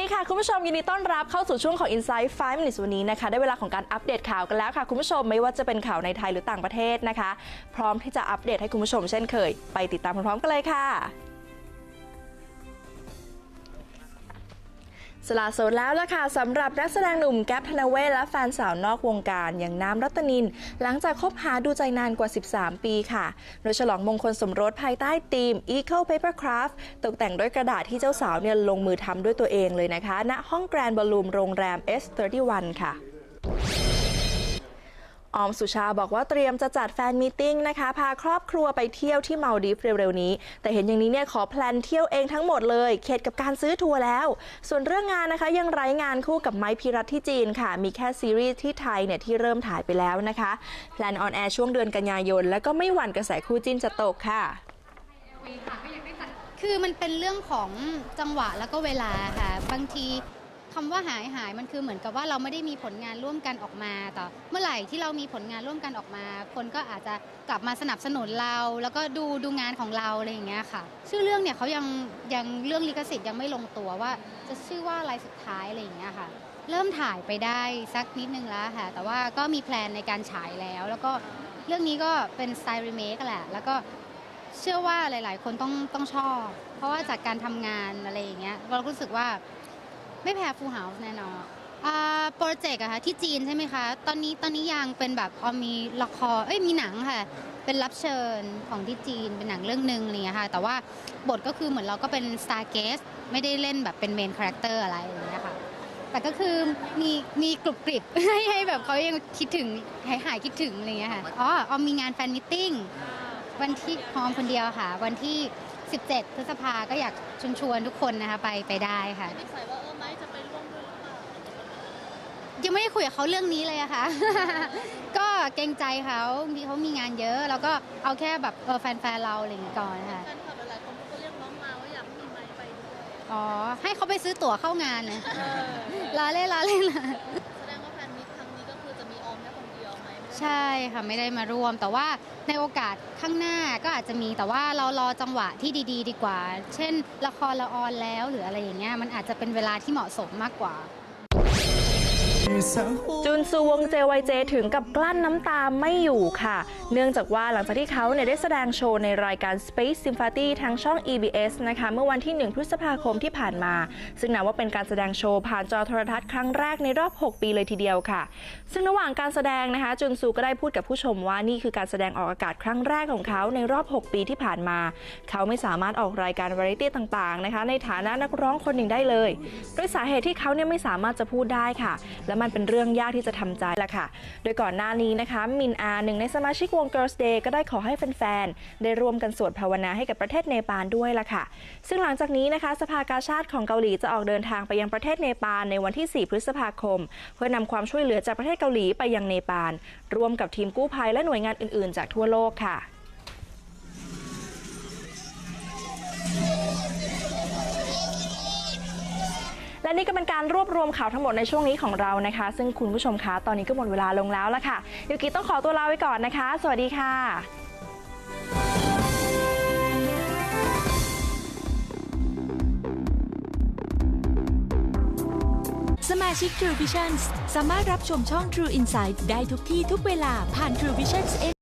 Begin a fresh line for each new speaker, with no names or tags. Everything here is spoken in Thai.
ดีค่ะ คุณผู้ชมยินดีต้อนรับเข้าสู่ช่วงของ Inside 5 minutes วันนี้นะคะ ได้เวลาของการอัปเดตข่าวกันแล้วค่ะ คุณผู้ชมไม่ว่าจะเป็นข่าวในไทยหรือต่างประเทศนะคะ พร้อมที่จะอัปเดตให้คุณผู้ชมเช่นเคย ไปติดตามพร้อมๆกันเลยค่ะ สละโสดแล้วล่ะค่ะสำหรับนักแสดงหนุ่มแก๊ปธนเวศและแฟนสาวนอกวงการอย่างน้ำรัตนิน หลังจากคบหาดูใจนานกว่า 13 ปีค่ะ โดยฉลองมงคลสมรสภายใต้ธีม Eco Paper Craft ตกแต่งด้วยกระดาษที่เจ้าสาวเนี่ยลงมือทำด้วยตัวเองเลยนะคะ ณห้องแกรนด์บอลลูมโรงแรม S31 ค่ะ ออมสุชาบอกว่าเตรียมจะจัดแฟนมีตติ้งนะคะ พาครอบครัวไปเที่ยวที่มาดีฟเร็วๆนี้ แต่เห็นอย่างนี้เนี่ยขอแพลนเที่ยวเองทั้งหมดเลย เข็ดกับการซื้อทัวร์แล้ว ส่วนเรื่องงานนะคะยังไร้งานคู่กับไม้พิรัตที่จีนค่ะ มีแค่ซีรีส์ที่ไทยเนี่ยที่เริ่มถ่ายไปแล้วนะคะแพลนออนแอร์ช่วงเดือนกันยายน แล้วก็ไม่หวั่นกระแสคู่จิ้นจะตกค่ะ
คือมันเป็นเรื่องของจังหวะแล้วก็เวลาค่ะบางที คำว่าหายหายมันคือเหมือนกับว่าเราไม่ได้มีผลงานร่วมกันออกมาแต่เมื่อไหร่ที่เรามีผลงานร่วมกันออกมา คนก็อาจจะกลับมาสนับสนุนเรา แล้วก็ดูดูงานของเราอะไรอย่างเงี้ยค่ะ ชื่อเรื่องเนี่ยเขายังยังเรื่องลิขสิทธิ์ยังไม่ลงตัวว่า จะชื่อว่าอะไรสุดท้ายอะไรอย่างเงี้ยค่ะ เริ่มถ่ายไปได้สักนิดนึงแล้วค่ะ แต่ว่าก็มีแพลนในการฉายแล้ว แล้วก็เรื่องนี้ก็เป็นสไตล์รีเมคแหละแล้วก็เชื่อว่าหลาย ๆ คนต้องต้องชอบ เพราะว่าจากการทำงานอะไรอย่างเงี้ยเรารู้สึกว่า ไม่แพ้ฟูเฮาส์แน่นอนโปรเจกต์อะคะที่จีนใช่ไหมคะ ตอนนี้ตอนนี้ยังเป็นแบบออมีละครเอ้ยมีหนังค่ะ เป็นรับเชิญของที่จีนเป็นหนังเรื่องหนึ่งอะไรอย่างเงี้ยค่ะ แต่ว่าบทก็คือเหมือนเราก็เป็น star guest ไม่ได้เล่นแบบเป็นเมนคาแรคเตอร์อะไรอย่างเงี้ยค่ะแต่ก็คือมีมีกรุบกริบให้ให้แบบเขายังคิดถึงหายหายคิดถึงอะไรอย่างเงี้ยค่ะอ๋อออมมีงานแฟนมิทติ้งวันที่พร้อมคนเดียวค่ะ วันที่ 17 พฤษภาก็อยากชวนชวนทุกคนนะคะไปไปได้ค่ะ
ไม่ใส่ว่าเออไม้จะไปร่วมด้วยหรือเปล่า
ยังไม่ได้คุยกับเขาเรื่องนี้เลยอะค่ะ ก็เกรงใจเขาบางทีเขามีงานเยอะ แล้วก็เอาแค่แบบเออแฟนๆเราอะไรอย่างเงี้ยก่อนค่ะ
แฟนคลับหลายๆคนก็เรียกน้องมาว่าอยากให้มีไม้ไปด้วย
อ๋อให้เขาไปซื้อตั๋วเข้างานนะ
เออ
ลาเล่นลาเล่น ใช่ค่ะไม่ได้มาร่วม แต่ว่าในโอกาสข้างหน้าก็อาจจะมีแต่ว่าเรารอจังหวะที่ดี ๆ ดีกว่า เช่น ละครละออนแล้วหรืออะไรอย่างเงี้ยมันอาจจะเป็นเวลาที่เหมาะสมมากกว่า
จุนซูวงเจวเจถึงกับกลั้นน้ำตาไม่อยู่ค่ะ เนื่องจากว่าหลังจากที่เขาเนี่ยได้แสดงโชว์ในรายการ Space Symphony ทางช่อง EBS นะคะเมื่อวันที่ 1 พฤษภาคมที่ผ่านมา ซึ่งนับว่าเป็นการแสดงโชว์ผ่านจอโทรทัศน์ครั้งแรกในรอบ 6 ปีเลยทีเดียวค่ะ ซึ่งระหว่างการแสดงนะคะ จุนซูก็ได้พูดกับผู้ชมว่านี่คือการแสดงออกอากาศครั้งแรกของเขาในรอบ 6 ปีที่ผ่านมา เขาไม่สามารถออกรายการวาไรตี้ต่างๆนะคะในฐานะนักร้องคนหนึ่งได้เลยด้วยสาเหตุที่เขาเนี่ยไม่สามารถจะพูดได้ค่ะและมันเป็นเรื่องยากที่จะทำใจแหละค่ะ โดยก่อนหน้านี้นะคะมินอาหนึ่งในสมาชิกวง Girls Day ก็ได้ขอให้แฟนๆได้ร่วมกันสวดภาวนาให้กับประเทศเนปาลด้วยล่ะค่ะ ซึ่งหลังจากนี้นะคะ สภากาชาติของเกาหลีจะออกเดินทางไปยังประเทศเนปาลในวันที่ 4 พฤษภาคม เพื่อนำความช่วยเหลือจากประเทศเกาหลีไปยังเนปาลร่วมกับทีมกู้ภัยและหน่วยงานอื่นๆ จากทั่วโลกค่ะ และนี่ก็เป็นการรวบรวมข่าวทั้งหมดในช่วงนี้ของเรานะคะ ซึ่งคุณผู้ชมคะตอนนี้ก็หมดเวลาลงแล้วละค่ะยูกิต้องขอตัวลาไปก่อนนะคะ สวัสดีค่ะ
สมาชิก True Visions สามารถรับชมช่อง True Insight ได้ทุกที่ทุกเวลาผ่าน True Visions